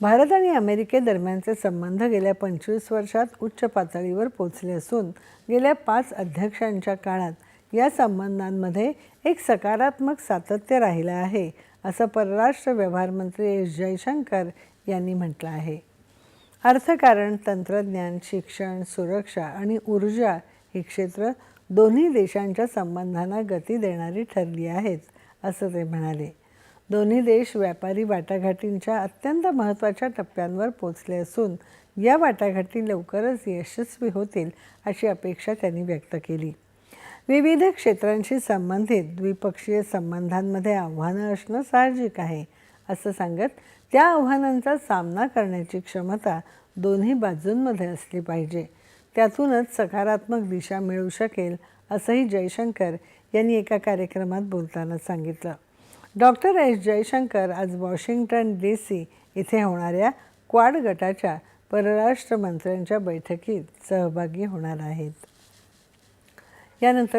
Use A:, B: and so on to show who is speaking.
A: भारत आणि अमेरिकेदरम्यानचे संबंध गेल्या पंचवीस वर्षात उच्च पातळीवर पोचले असून गेल्या पाच अध्यक्षांच्या काळात या संबंधांमध्ये एक सकारात्मक सातत्य राहिलं आहे असं परराष्ट्र व्यवहार मंत्री एस जयशंकर यांनी म्हटलं आहे. अर्थकारण तंत्रज्ञान शिक्षण सुरक्षा आणि ऊर्जा ही क्षेत्र दोन्ही देशांच्या संबंधांना गती देणारी ठरली आहेत असं ते म्हणाले. दोन्ही देश व्यापारी वाटाघाटींच्या अत्यंत महत्त्वाच्या टप्प्यांवर पोचले असून या वाटाघाटी लवकरच यशस्वी होतील अशी अपेक्षा त्यांनी व्यक्त केली. विविध क्षेत्रांशी संबंधित द्विपक्षीय संबंधांमध्ये आव्हानं असणं साहजिक आहे असं सांगत त्या आव्हानांचा सामना करण्याची क्षमता दोन्ही बाजूंमध्ये असली पाहिजे. त्यातूनच सकारात्मक दिशा मिळू शकेल असंही जयशंकर यांनी एका कार्यक्रमात बोलताना सांगितलं. डॉक्टर एस जयशंकर आज वॉशिंग्टन डी सी इथे होणाऱ्या क्वाड गटाच्या परराष्ट्र मंत्र्यांच्या बैठकीत सहभागी होणार आहेत. यानंतर